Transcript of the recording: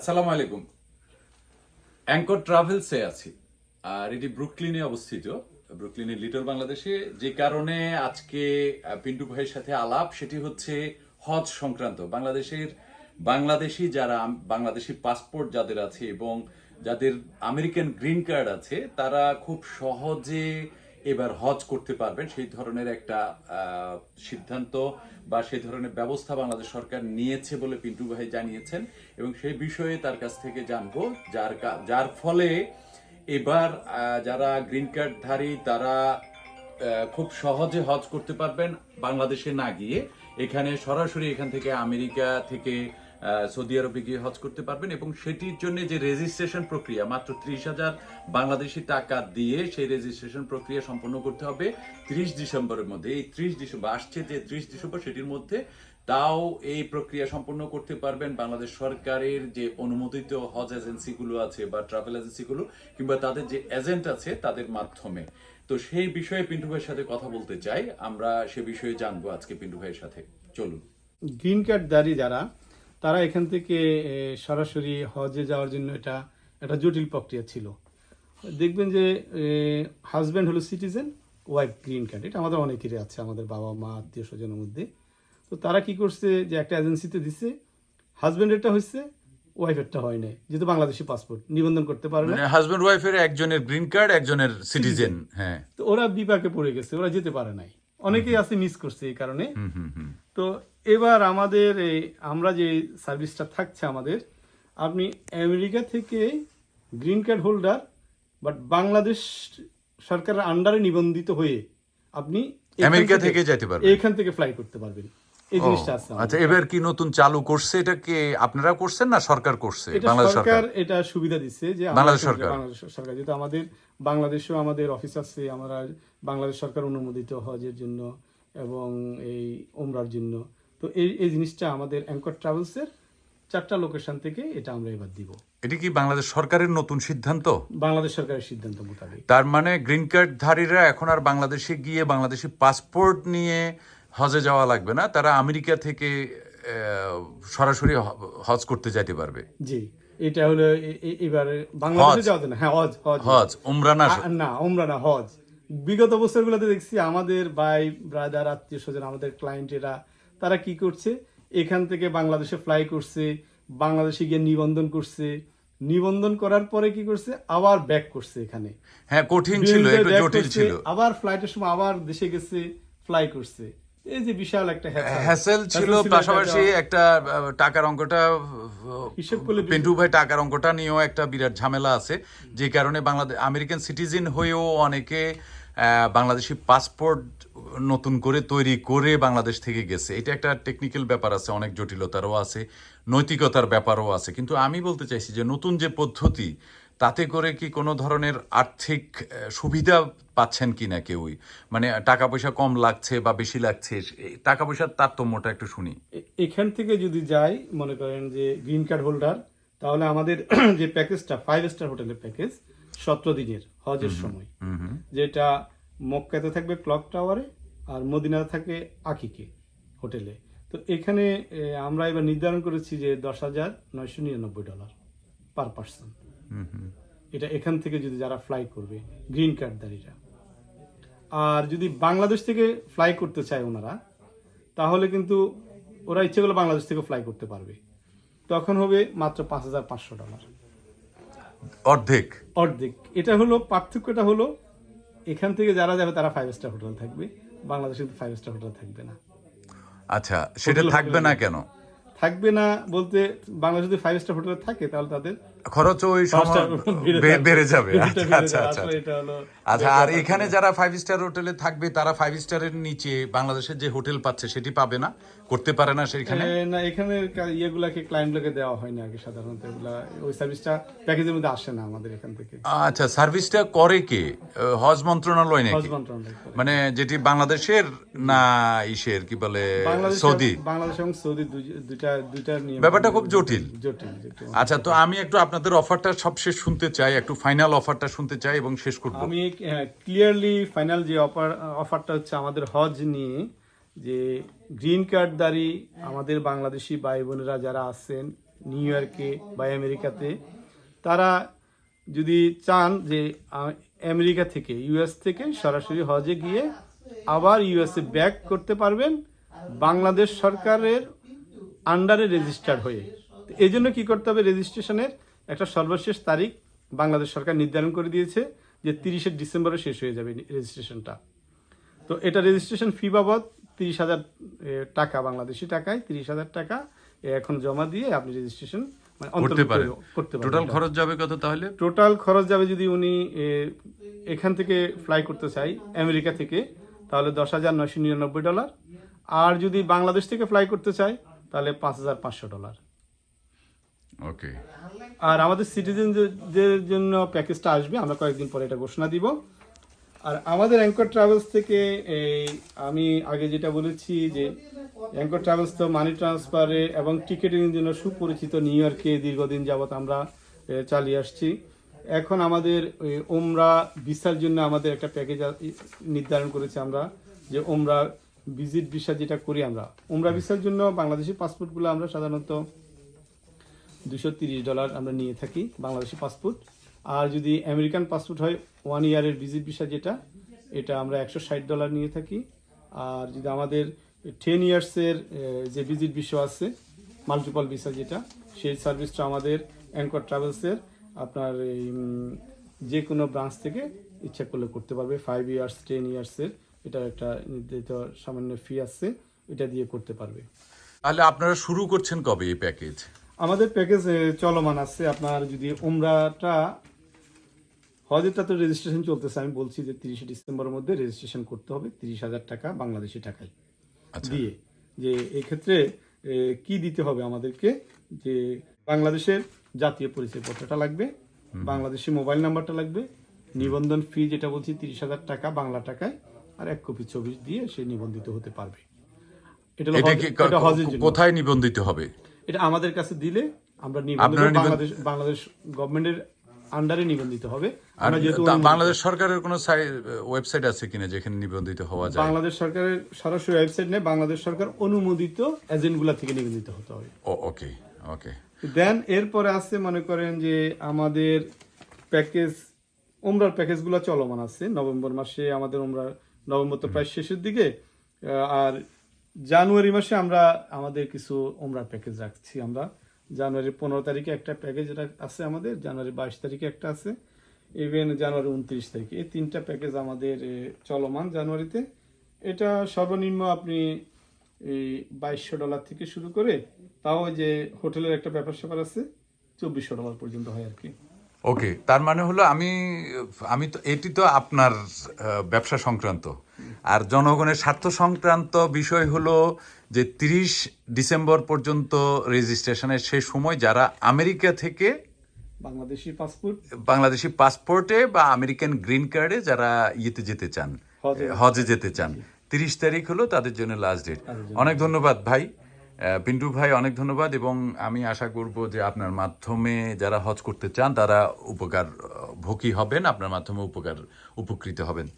আসসালামু আলাইকুম। অ্যাঙ্কর ট্রাভেলসে আছি। আর এটি ব্রুকলিনে অবস্থিত। ব্রুকলিনে লিটল বাংলাদেশে যে কারণে আজকে পিন্টু ভাইয়ের সাথে আলাপ, সেটি হচ্ছে হজ সংক্রান্ত। বাংলাদেশের বাংলাদেশি যারা, বাংলাদেশি পাসপোর্ট যাদের আছে এবং যাদের আমেরিকান গ্রিন কার্ড আছে, তারা খুব সহজে এবার হজ করতে পারবেন। সেই ধরনের একটা সিদ্ধান্ত বা সেই ধরনের ব্যবস্থা বাংলাদেশ সরকার নিয়েছে বলে পিন্টু ভাই জানিয়েছেন এবং সেই বিষয়ে তার কাছ থেকে জানব। যার যার ফলে এবার যারা গ্রিন কার্ডধারী তারা খুব সহজে হজ করতে পারবেন বাংলাদেশে না গিয়ে। এখানে সরাসরি এখান থেকে আমেরিকা থেকে সৌদি আরবে গিয়ে হজ করতে পারবেন এবং সেটির জন্য যে রেজিস্ট্রেশন প্রক্রিয়া, মাত্র ত্রিশ হাজার বাংলাদেশি টাকা দিয়ে সেই রেজিস্ট্রেশন প্রক্রিয়া সম্পন্ন করতে হবে ত্রিশ ডিসেম্বরের মধ্যে। এই ত্রিশ ডিসেম্বর, আসছে যে ত্রিশ ডিসেম্বর, সেটির মধ্যে তাও এই প্রক্রিয়া সম্পন্ন করতে পারবেন বাংলাদেশ সরকারের যে অনুমোদিত হজ এজেন্সিগুলো আছে বা ট্রাভেল এজেন্সিগুলো কিংবা তাদের যে এজেন্ট আছে তাদের মাধ্যমে। তো সেই বিষয়ে পিন্টু ভাইয়ের সাথে কথা বলতে চাই। আমরা সে বিষয়ে জানব আজকে পিন্টু ভাইয়ের সাথে। চলুন। গ্রিন কার্ডধারী যারা তারা এখান থেকে সরাসরি হজে যাওয়ার জন্য এটা একটা জটিল প্রক্রিয়া ছিল। দেখবেন যে হাজব্যান্ড হলো সিটিজেন ওয়াইফ গ্রিন কার্ড এটা আমাদের অনেকেরই আছে আমাদের বাবা মা আত্মীয় স্বজনের মধ্যে। তো তারা কি করছে যে একটা এজেন্সিতে দিছে হাজব্যান্ডেরটা হয়েছে ওয়াইফেরটা হয় নাই। যেহেতু বাংলাদেশি পাসপোর্ট নিবন্ধন করতে পারে না। মানে হাজব্যান্ড ওয়াইফের একজনের গ্রিন কার্ড একজনের সিটিজেন হ্যাঁ। তো ওরা বিপাকে পড়ে গেছে ওরা যেতে পারে নাই। অনেকেই আছে মিস করছে এই কারণে। তো এবার আমাদের আমরা যে সার্ভিসটা থাকছে আমাদের আপনি আমেরিকা থেকে green card holder but Bangladesh সরকারের আন্ডারে নিবন্ধিত হয়ে আপনি আমেরিকা থেকে যাইতে পারবেন। এখান থেকে ফ্লাই করতে পারবেন। এই জিনিসটা আছে আচ্ছা এবার কি নতুন চালু করছে? এটা কি আপনারা করছেন না সরকার করছে? বাংলাদেশ সরকার? সরকার এটা সুবিধা দিচ্ছে যে বাংলাদেশ সরকার। বাংলাদেশ সরকার। যেহেতু আমাদের বাংলাদেশেও আমাদের অফিস আছে আমরা বাংলাদেশ সরকার অনুমোদিত হজের জন্য এবং এই ওমরার জন্য। তো এই এই জিনিসটা আমাদের অ্যাঙ্কর ট্রাভেলসের চারটা লোকেশন থেকে এটা আমরা এবার দিব। এটা কি বাংলাদেশ সরকারের নতুন সিদ্ধান্ত? বাংলাদেশ সরকারের সিদ্ধান্ত মোতাবেক। তার মানে গ্রিন কার্ড ধারীরা এখন আর বাংলাদেশে গিয়ে বাংলাদেশি পাসপোর্ট নিয়ে হজে যাওয়া লাগবে না তারা আমেরিকা থেকে সরাসরি হজ করতে যাইতে পারবে। জি এটা হলো এবারে বাংলাদেশে যাওয়া না। হ্যাঁ হজ হজ। হজ উমরা না না ওমরা না হজ। বিগত বছরগুলোতে দেখছি আমাদের ভাই ব্রাদার আত্মীয় স্বজন আমাদের ক্লায়েন্টেরা তারা কি করছে? এখান থেকে বাংলাদেশে ফ্লাই করছে বাংলাদেশে গিয়ে নিবন্ধন করছে। নিবন্ধন করার পরে কি করছে? আবার ব্যাক করছে এখানে। হ্যাঁ কঠিন ছিল একটু জটিল ছিল। আবার ফ্লাইটের সময় আবার দেশে গেছে ফ্লাই করছে। এই যে বিশাল একটা হ্যাসেল ছিল পাশাপাশি একটা টাকার অঙ্কটা হিসেব করলে পিন্টু ভাই টাকার অঙ্কটা নিয়েও একটা বিরাট ঝামেলা আছে। যে কারণে বাংলাদেশ আমেরিকান সিটিজেন হয়েও অনেকে বাংলাদেশি পাসপোর্ট নতুন করে তৈরি করে বাংলাদেশ থেকে গেছে। এটা একটা টেকনিক্যাল ব্যাপার আছে, অনেক জটিলতারও আছে, নৈতিকতার ব্যাপারও আছে। কিন্তু আমি বলতে চাইছি যে নতুন যে পদ্ধতি, তাতে করে কি কোনো ধরনের আর্থিক সুবিধা পাচ্ছেন কি না কেউই? মানে টাকা পয়সা কম লাগছে বা বেশি লাগছে টাকা পয়সার তারতম্যটা একটু শুনি। এখান থেকে যদি যাই, মনে করেন যে গ্রিন কার্ড হোল্ডার তাহলে আমাদের যে প্যাকেজটা ফাইভ স্টার হোটেলের প্যাকেজ সতেরো দিনের হজের সময়। যেটা মক্কাতে থাকবে ক্লক টাওয়ারে আর মদিনাতে থাকে আকিকে হোটেলে। তো এখানে আমরা এবার নির্ধারণ করেছি যে দশ হাজার নয়শো নিরানব্বই ডলার পার পার্সন। এটা এখান থেকে যদি যারা ফ্লাই করবে গ্রিন কার্ডধারীরা আর যদি বাংলাদেশ থেকে ফ্লাই করতে চায় ওনারা তাহলে কিন্তু ওরা ইচ্ছে করলে বাংলাদেশ থেকে ফ্লাই করতে পারবে। তখন হবে মাত্র পাঁচ হাজার পাঁচশো ডলার। অর্ধেক। অর্ধেক। এটা হলো পার্থক্যটা হলো এখান থেকে যারা যাবে তারা ফাইভ স্টার হোটেল থাকবে। বাংলাদেশে কিন্তু ফাইভ স্টার হোটেল থাকবে না। আচ্ছা সেটা থাকবে না কেন? থাকবে না বলতে বাংলাদেশে যদি ফাইভ স্টার হোটেলে থাকে তাহলে তাদের খরচ ওই সময় বেড়ে যাবে। আচ্ছা যাবে, আচ্ছা আচ্ছা। আচ্ছা আর এখানে যারা ফাইভ স্টার হোটেলে থাকবে তারা ফাইভ স্টারের নিচে বাংলাদেশের যে হোটেল পাচ্ছে সেটি পাবে না? করতে পারে না সেখানে? না এখানে ইয়েগুলাকে ক্লায়েন্টগুলোকে দেওয়া হয় না আগে সাধারণত। এগুলা ওই সার্ভিসটা প্যাকেজের মধ্যে আসে না আমাদের এখান থেকে। আচ্ছা সার্ভিসটা করে কে? হজ মন্ত্রণালয় নাকি? মানে যেটি বাংলাদেশের না ইসের কি বলে সৌদি? বাংলাদেশ এবং সৌদি দুইটা দুইটা ব্যাপারটা খুব জটিল। জটিল আচ্ছা তো আমি একটু আপনাদের অফারটা সবশেষ শুনতে চাই, একটু ফাইনাল অফারটা শুনতে চাই এবং শেষ করব। আমি ক্লিয়ারলি ফাইনাল যে অফার অফারটা হচ্ছে আমাদের হজ নিয়ে, যে গ্রিন কার্ডদারি আমাদের বাংলাদেশি ভাই বোনেরা যারা আছেন নিউ ইয়র্কে বা আমেরিকাতে তারা যদি চান যে আমেরিকা থেকে ইউএস থেকে সরাসরি হজে গিয়ে আবার ইউএসএ ব্যাক করতে পারবেন বাংলাদেশ সরকারের আন্ডারে রেজিস্টার্ড হয়ে। এই জন্য কি করতে হবে? রেজিস্ট্রেশনের একটা সর্বশেষ তারিখ বাংলাদেশ সরকার নির্ধারণ করে দিয়েছে যে তিরিশে ডিসেম্বরে শেষ হয়ে যাবে রেজিস্ট্রেশনটা। তো এটা রেজিস্ট্রেশন ফি বাবদ তিরিশ হাজার টাকা বাংলাদেশি টাকায় তিরিশ হাজার টাকা এখন জমা দিয়ে আপনি রেজিস্ট্রেশন মানে করতে পারেন। টোটাল খরচ যাবে কত তাহলে? টোটাল খরচ যাবে যদি উনি এখান থেকে ফ্লাই করতে চাই আমেরিকা থেকে তাহলে দশ হাজার নয়শো নিরানব্বই ডলার। আর যদি বাংলাদেশ থেকে ফ্লাই করতে চাই তাহলে পাঁচ হাজার পাঁচশো ডলার। ওকে আর আমাদের সিটিজেনদের জন্য প্যাকেজটা আসবে, আমরা কয়েকদিন পরে এটা ঘোষণা দিব। আর আমাদের অ্যাঙ্কর ট্রাভেলস থেকে এই, আমি আগে যেটা বলেছি যে অ্যাঙ্কর ট্রাভেলস তো মানি ট্রান্সফারে এবং টিকেটিং জন্য সুপরিচিত নিউ ইয়র্কে দীর্ঘদিন যাবত আমরা চালিয়ে আসছি। এখন আমাদের ওমরা ভিসার জন্য আমাদের একটা প্যাকেজ নির্ধারণ করেছি আমরা, যে ওমরা ভিজিট ভিসা যেটা করি আমরা। ওমরা ভিসার জন্য বাংলাদেশি পাসপোর্টগুলো আমরা সাধারণত দুশো ডলার আমরা নিয়ে থাকি বাংলাদেশি পাসপোর্ট। আর যদি আমেরিকান পাসপোর্ট হয় ওয়ান ইয়ারের ভিজিট ভিসা যেটা, এটা আমরা একশো ষাট ডলার নিয়ে থাকি। আর যদি আমাদের টেন ইয়ার্সের যে ভিজিট ভিসা আছে মাল্টিপল ভিসা যেটা, সেই সার্ভিসটা আমাদের অ্যাঙ্কর ট্রাভেলসের আপনার এই যে কোনো ব্রাঞ্চ থেকে ইচ্ছা করলে করতে পারবে। ফাইভ ইয়ার্স টেন ইয়ার্সের এটার একটা নির্ধারিত সামান্য ফি আছে, এটা দিয়ে করতে পারবে। তাহলে আপনারা শুরু করছেন কবে এই প্যাকেজ আমাদের প্যাকেজ চলমান আছে। আপনার যদি উমরাটা হজেরটা তো রেজিস্ট্রেশন চলতেছে। আমি বলছি যে তিরিশে ডিসেম্বরের মধ্যে রেজিস্ট্রেশন করতে হবে তিরিশ হাজার টাকা বাংলাদেশি টাকায় আচ্ছা। দিয়ে। যে এই ক্ষেত্রে এ, কি দিতে হবে আমাদেরকে? যে বাংলাদেশের জাতীয় পরিচয়পত্রটা লাগবে বাংলাদেশি মোবাইল নাম্বারটা লাগবে নিবন্ধন ফি যেটা বলছি তিরিশ হাজার টাকা বাংলা টাকায় আর এক কপি ছবি দিয়ে সে নিবন্ধিত হতে পারবে। এটা হজের কোথায় নিবন্ধিত হবে? এটা আমাদের কাছে দিলে আমরা বাংলাদেশ বাংলাদেশ গভর্নমেন্টের আন্ডারে নিবন্ধিত হবে। আমরা যেহেতু বাংলাদেশ সরকারের কোনো ওয়েবসাইট আছে কিনা যেখানে নিবন্ধিত হওয়া যায়? বাংলাদেশ সরকারের সরাসরি ওয়েবসাইট নেই বাংলাদেশ সরকার অনুমোদিত এজেন্টগুলা থেকে নিবন্ধিত হতে হবে। ও ওকে ওকে দেন এরপরে আছে মনে করেন যে আমাদের প্যাকেজ ওমরার প্যাকেজগুলো চলমান আছে। নভেম্বর মাসে আমাদের ওমরা নভেম্বর তো প্রায় শেষের দিকে আর জানুয়ারি মাসে আমরা আমাদের কিছু ওমরা প্যাকেজ রাখছি আমরা। জানুয়ারি পনেরো তারিখে একটা প্যাকেজ আছে আমাদের জানুয়ারি বাইশ তারিখে একটা আছে ইভেন জানুয়ারি উনত্রিশ তারিখে। এই তিনটা প্যাকেজ আমাদের চলমান জানুয়ারিতে। এটা সর্বনিম্ন আপনি এই বাইশশো ডলার থেকে শুরু করে, তাও যে হোটেলের একটা ব্যাপার স্যাপার আছে, চব্বিশশো ডলার পর্যন্ত হয় আর কি। ওকে, তার মানে হলো আমি আমি তো, এটি তো আপনার ব্যবসা সংক্রান্ত। আর জনগণের স্বার্থ সংক্রান্ত বিষয় হলো যে তিরিশ ডিসেম্বর পর্যন্ত রেজিস্ট্রেশনের শেষ সময় যারা আমেরিকা থেকে বাংলাদেশি পাসপোর্ট? বাংলাদেশি পাসপোর্টে বা আমেরিকান গ্রিন কার্ডে যারা ইয়েতে যেতে চান হজে। হজে যেতে চান তিরিশ তারিখ হলো তাদের জন্য লাস্ট ডেট অনেক ধন্যবাদ ভাই। পিন্টু ভাই অনেক ধন্যবাদ এবং আমি আশা করব যে আপনার মাধ্যমে যারা হজ করতে চান তারা উপকার ভোগী হবেন আপনার মাধ্যমে উপকার উপকৃত হবেন।